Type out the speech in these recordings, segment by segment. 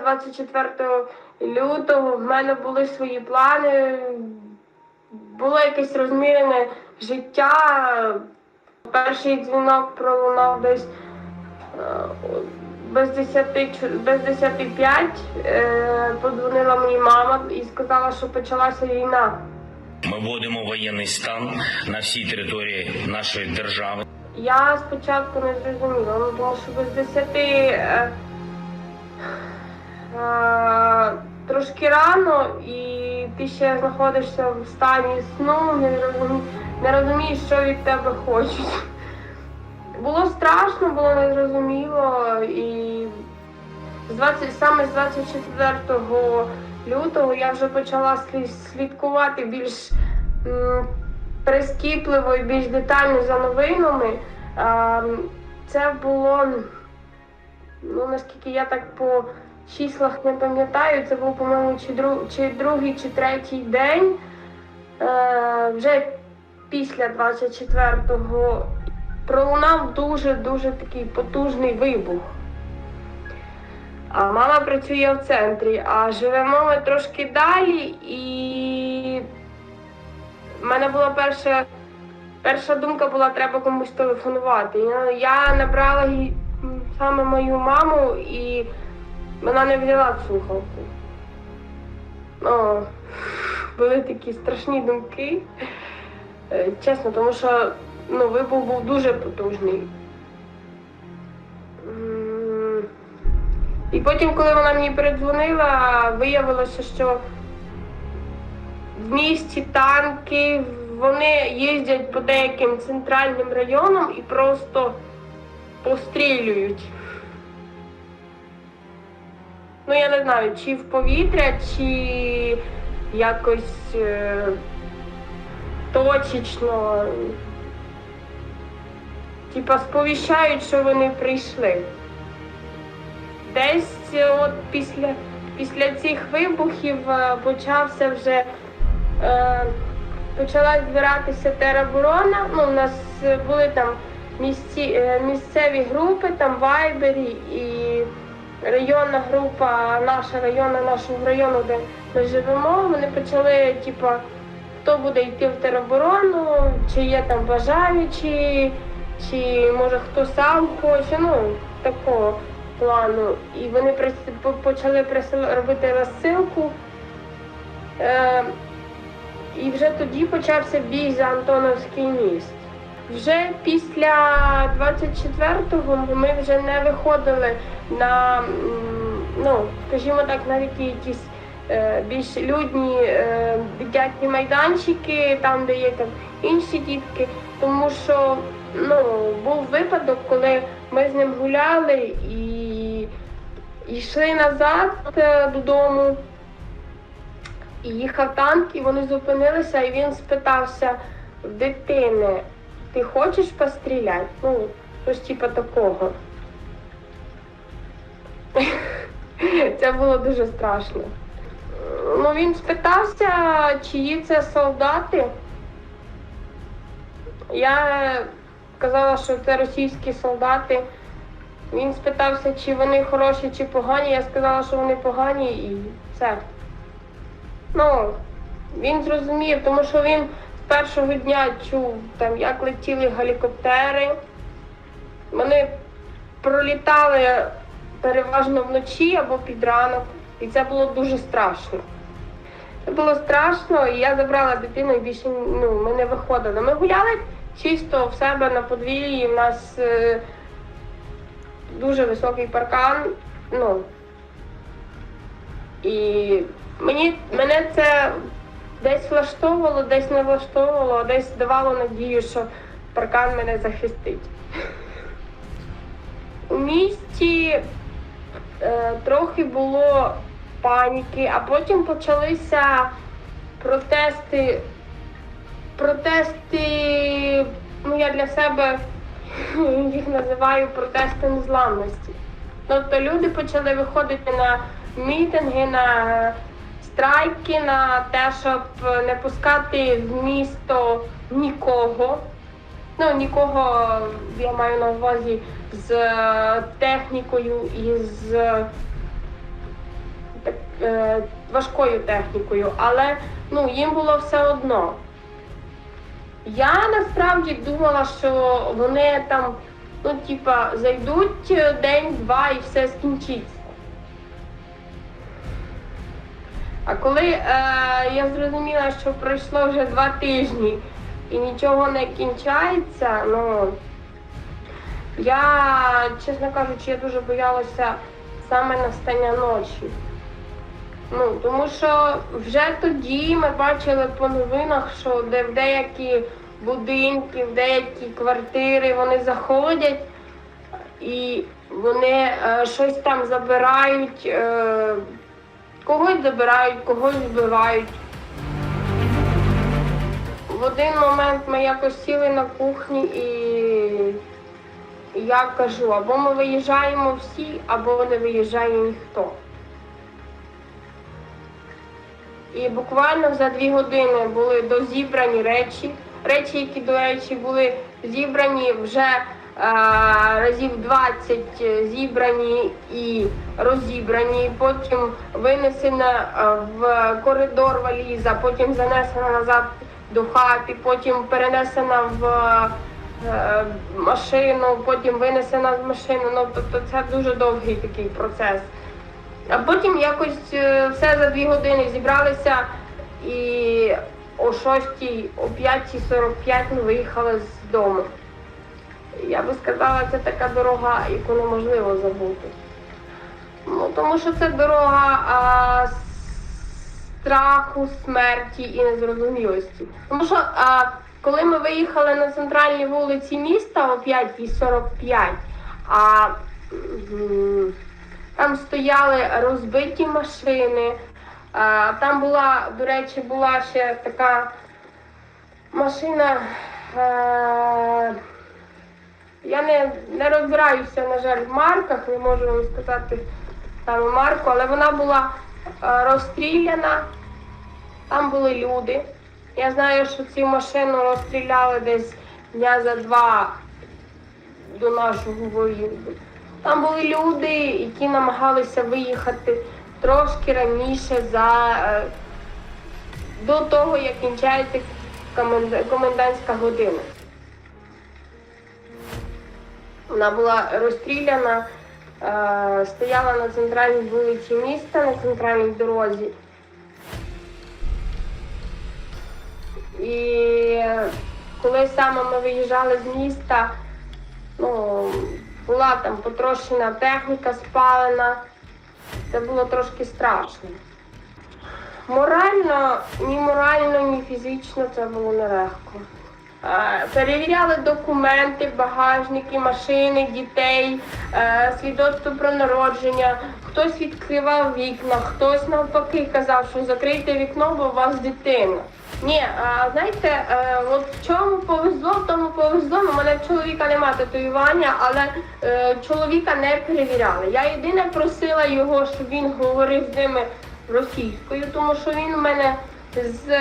24 лютого в мене були свої плани, було якесь розмірене життя. Перший дзвінок пролунав десь е, без 10, чу- без 10 5 е, подзвонила мені мама і сказала, що почалася війна. Ми вводимо воєнний стан на всій території нашої держави. Я спочатку не зрозуміла, тому що без 10 е, е, трошки рано, і ти ще знаходишся в стані сну, не, розумі, не розумієш, що від тебе хочуть. Було страшно, було незрозуміло, і з 20, саме з 24 лютого я вже почала слідкувати більш прискіпливо і більш детально за новинами. Це було, ну наскільки я так по числах не пам'ятаю, це був, по-моєму, чи, друг, чи другий, чи третій день. Е, вже після 24-го пролунав дуже-дуже такий потужний вибух. А мама працює в центрі, а живемо ми трошки далі, і в мене була перша, перша думка була, треба комусь телефонувати. Я, набрала саме мою маму і вона не взяла слухавку. Ну, були такі страшні думки. Е, Чесно, тому що ну, вибух був дуже потужний. І потім, коли вона мені передзвонила, виявилося, що в місті танки, вони їздять по деяким центральним районам і просто пострілюють. Ну, я не знаю, чи в повітря, чи якось е, точечно. Типа сповіщають, що вони прийшли. Десь е, от після, після цих вибухів е, почався вже е, почала збиратися тероборона. Ну, у нас були там місці, е, місцеві групи, там вайбері і районна група, наша районна нашого району, де ми живемо. Вони почали, типа, хто буде йти в тероборону, чи є там бажаючі, чи може хто сам хоче, ну такого плану. І вони почали робити розсилку. Е, і вже тоді почався бій за Антоновський міст. Вже після 24-го ми вже не виходили на, ну, скажімо так, навіть якісь е, більш людні е, дитячі майданчики, там, де є там інші дітки, тому що ну, був випадок, коли ми з ним гуляли і йшли назад е, додому. І їхав танк, і вони зупинилися, і він спитався в дитини, ти хочеш постріляти? Ну, щось типу такого. Це було дуже страшно. Ну, він спитався, чиї це солдати. Я казала, що це російські солдати. Він спитався, чи вони хороші, чи погані. Я сказала, що вони погані і все. Ну, він зрозумів, тому що він першого дня чув, там, як летіли гелікоптери. Вони пролітали переважно вночі або під ранок, і це було дуже страшно. Це було страшно, і я забрала дитину і більше ну, ми не виходили. Ми гуляли чисто в себе на подвір'ї, у нас е, дуже високий паркан. Ну, і мені, мене це десь влаштовувало, десь не влаштовувало, десь давало надію, що паркан мене захистить. У місті е, трохи було паніки, а потім почалися протести. Протести, ну я для себе їх називаю протести незламності. Тобто люди почали виходити на мітинги, на страйки, на те, щоб не пускати в місто нікого. Ну, нікого я маю на увазі з е, технікою і з е, важкою технікою, але ну, їм було все одно. Я насправді думала, що вони там, ну, типа, зайдуть е, день-два і все скінчиться. А коли е, я зрозуміла, що пройшло вже два тижні і нічого не кінчається, ну я, чесно кажучи, я дуже боялася саме настання ночі. Ну, тому що вже тоді ми бачили по новинах, що де в деякі будинки, в деякі квартири вони заходять і вони е, щось там забирають, е, когось забирають, когось вбивають. В один момент ми якось сіли на кухні і я кажу, або ми виїжджаємо всі, або не виїжджає ніхто. І буквально за дві години були дозібрані речі. Речі, які, до речі, були зібрані вже разів 20 зібрані і розібрані, потім винесена е, в коридор валіза, потім занесена назад до хати, потім перенесена в е, машину, потім винесена з машини. Ну, тобто це дуже довгий такий процес. А потім якось е, все за дві години зібралися і о 6, о 5.45 ми виїхали з дому. Я би сказала, це така дорога, яку неможливо забути. Ну, тому що це дорога а, страху, смерті і незрозумілості. Тому що а, коли ми виїхали на центральній вулиці міста о 5.45, а там стояли розбиті машини. А, Там була, до речі, була ще така машина. е, Я не, не розбираюся, на жаль, в марках, не можу вам сказати саме марку, але вона була е, розстріляна. Там були люди. Я знаю, що цю машину розстріляли десь дня за два до нашого виїзду. Там були люди, які намагалися виїхати трошки раніше за е, до того, як кінчається комендантська година. Вона була розстріляна, е, стояла на центральній вулиці міста, на центральній дорозі. І коли саме ми виїжджали з міста, ну, була там потрощена техніка спалена. Це було трошки страшно. Морально, ні морально, ні фізично це було нелегко. Е, Перевіряли документи, багажники, машини, дітей, е, свідоцтво про народження. Хтось відкривав вікна, хтось навпаки казав, що закрийте вікно, бо у вас дитина. Ні, а, знаєте, е, от в чому повезло, в тому повезло. У мене чоловіка нема татуювання, але чоловіка не перевіряли. Я єдине просила його, щоб він говорив з ними російською, тому що він у мене з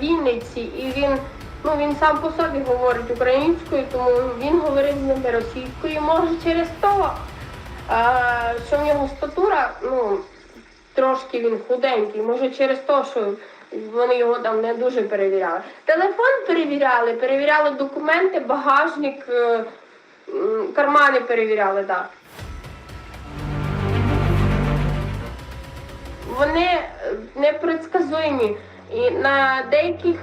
Вінниці і він. Ну, він сам по собі говорить українською, тому він говорив з ними російською. Може через то, е, що в нього статура, ну, трошки він худенький, може через те, що вони його там не дуже перевіряли. Телефон перевіряли, перевіряли документи, багажник, е, кармани перевіряли, так. Вони е, непредсказуємі. І на деяких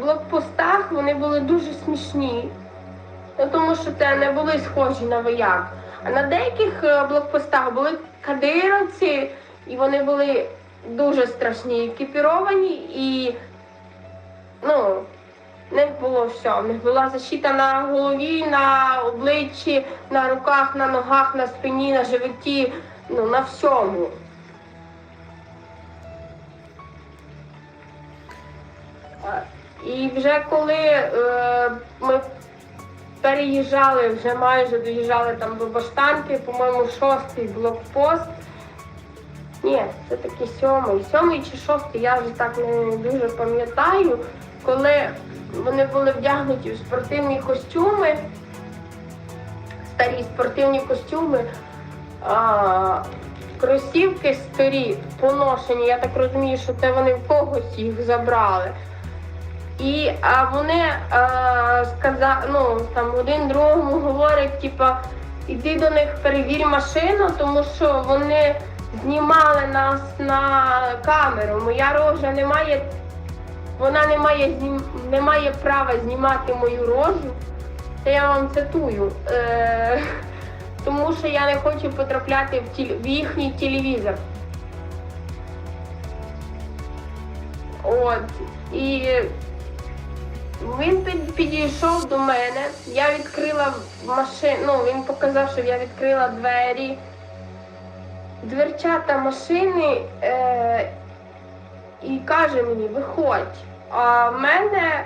блокпостах вони були дуже смішні. Ну, тому що це не були схожі на вояк. А на деяких е, блокпостах були кадировці, і вони були дуже страшні, екіпіровані і ну, в них було все. В них була защита на голові, на обличчі, на руках, на ногах, на спині, на животі, ну, на всьому. І вже коли е, ми переїжджали, вже майже доїжджали там до Баштанки, по-моєму, шостий блокпост. Ні, це таки сьомий. Сьомий чи шостий, я вже так не дуже пам'ятаю, коли вони були вдягнуті в спортивні костюми, старі спортивні костюми. А, кросівки старі, поношені. Я так розумію, що це вони в когось їх забрали. І а вони сказали, ну там один другому говорить, типа, іди до них перевір машину, тому що вони знімали нас на камеру. Моя рожа не має, вона не має не має права знімати мою рожу. Це я вам цитую. Е, тому що я не хочу потрапляти в, тіль, в їхній телевізор. От. І він під- підійшов до мене, я відкрила машину, ну він показав, що я відкрила двері, дверчата машини е, і каже мені, виходь. А в мене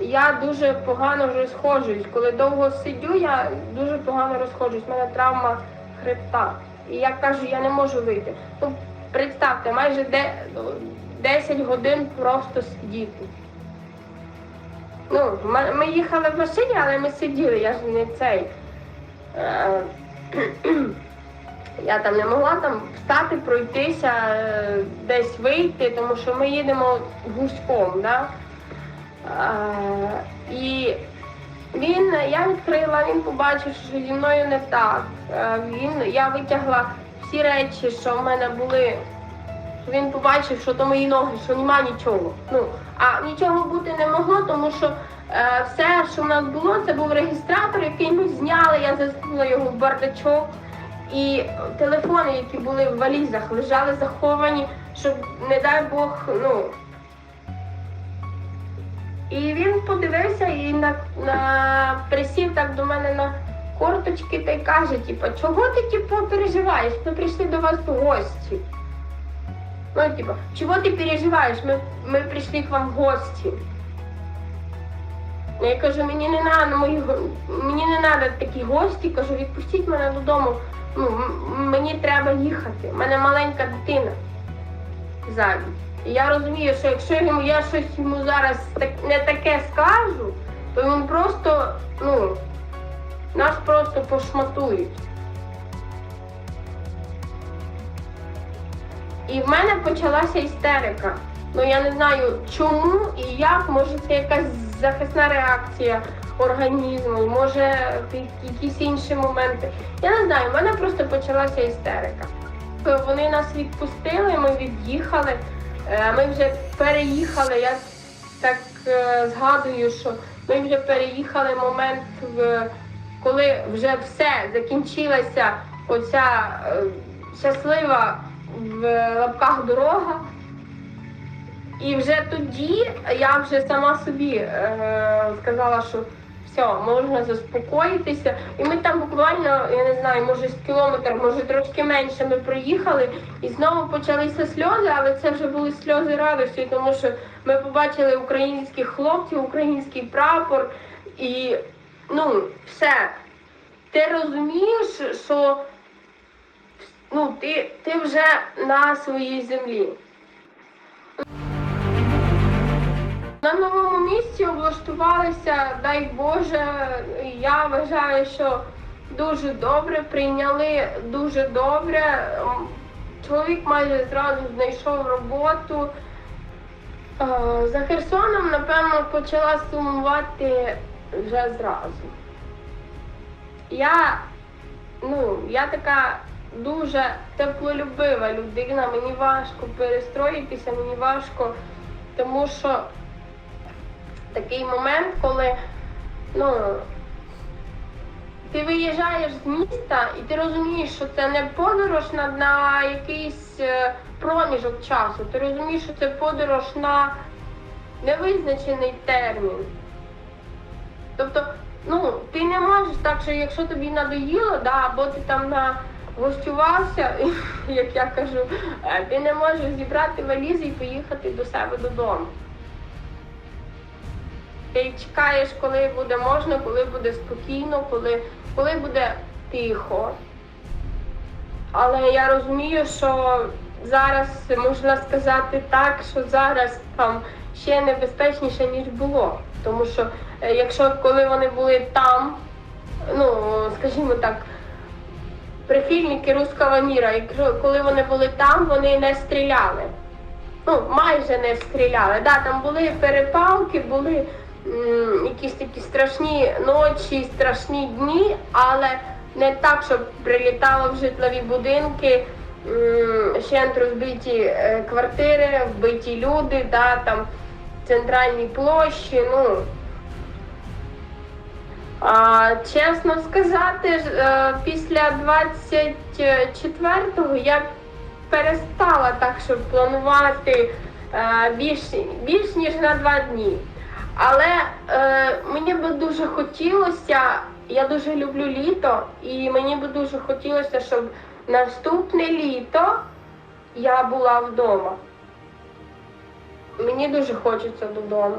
я дуже погано розходжуюсь. Коли довго сидю, я дуже погано розходжуюсь. У мене травма хребта. І я кажу, я не можу вийти. Ну, представте, майже 10 годин просто сидіти. Ну, ми, їхали в машині, але ми сиділи, я ж не цей. Е, я там не могла там встати, пройтися, е, десь вийти, тому що ми їдемо гуськом, да? Е, і він, я відкрила, він побачив, що зі мною не так. Він, я витягла всі речі, що в мене були. Він побачив, що то мої ноги, що нема нічого. Ну, а нічого бути не могло, тому що е, все, що в нас було, це був реєстратор, який ми зняли, я засунула його в бардачок. І телефони, які були в валізах, лежали заховані, щоб, не дай Бог, ну. І він подивився і на, на присів так до мене на корточки та й каже, типу, чого ти типу, переживаєш? Ми прийшли до вас в гості. Ну, типа, чего ты переживаешь? Ми, ми прийшли к вам в гості. Я кажу, мені не надо мої мені не надо такі гості, кажу, відпустіть мене додому. Ну, мені треба їхати. У мене маленька дитина ззаді. І я розумію, що якщо йому я щось йому зараз так, не таке скажу, то він просто, ну, нас просто пошматують. І в мене почалася істерика. Ну я не знаю чому і як, може це якась захисна реакція організму, може якісь інші моменти. Я не знаю, в мене просто почалася істерика. Вони нас відпустили, ми від'їхали. Е, Ми вже переїхали. Я так е, згадую, що ми вже переїхали момент, коли вже все закінчилася оця е, щаслива в лапках дорога. І вже тоді я вже сама собі е, сказала, що все, можна заспокоїтися. І ми там буквально, я не знаю, може з кілометр, може трошки менше ми проїхали, і знову почалися сльози, але це вже були сльози радості, тому що ми побачили українських хлопців, український прапор, і ну, все. Ти розумієш, що ну, ти, ти вже на своїй землі. На новому місці облаштувалися, дай Боже, я вважаю, що дуже добре, прийняли дуже добре. Чоловік майже зразу знайшов роботу. Е, За Херсоном, напевно, почала сумувати вже зразу. Я, ну, я така дуже теплолюбива людина, мені важко перестроїтися, мені важко, тому що такий момент, коли ну, ти виїжджаєш з міста і ти розумієш, що це не подорож на, на якийсь е, проміжок часу. Ти розумієш, що це подорож на невизначений термін. Тобто, ну, ти не можеш так, що якщо тобі надоїло, да, або ти там на гостювався, як я кажу, е, ти не можеш зібрати валізи і поїхати до себе додому. Ти чекаєш, коли буде можна, коли буде спокійно, коли, коли буде тихо. Але я розумію, що зараз можна сказати так, що зараз там ще небезпечніше, ніж було. Тому що е, якщо коли вони були там, ну, скажімо так, прихильники руського міра. І коли вони були там, вони не стріляли. Ну, майже не стріляли. Да, там були перепалки, були м, якісь такі страшні ночі, страшні дні, але не так, щоб прилітало в житлові будинки, м, щент розбиті е, квартири, вбиті люди, да, там центральні площі. Ну, а, чесно сказати, е, після 24-го я перестала так, щоб планувати е, більш, більш ніж на два дні. Але е, мені би дуже хотілося, я дуже люблю літо, і мені би дуже хотілося, щоб наступне літо я була вдома. Мені дуже хочеться додому.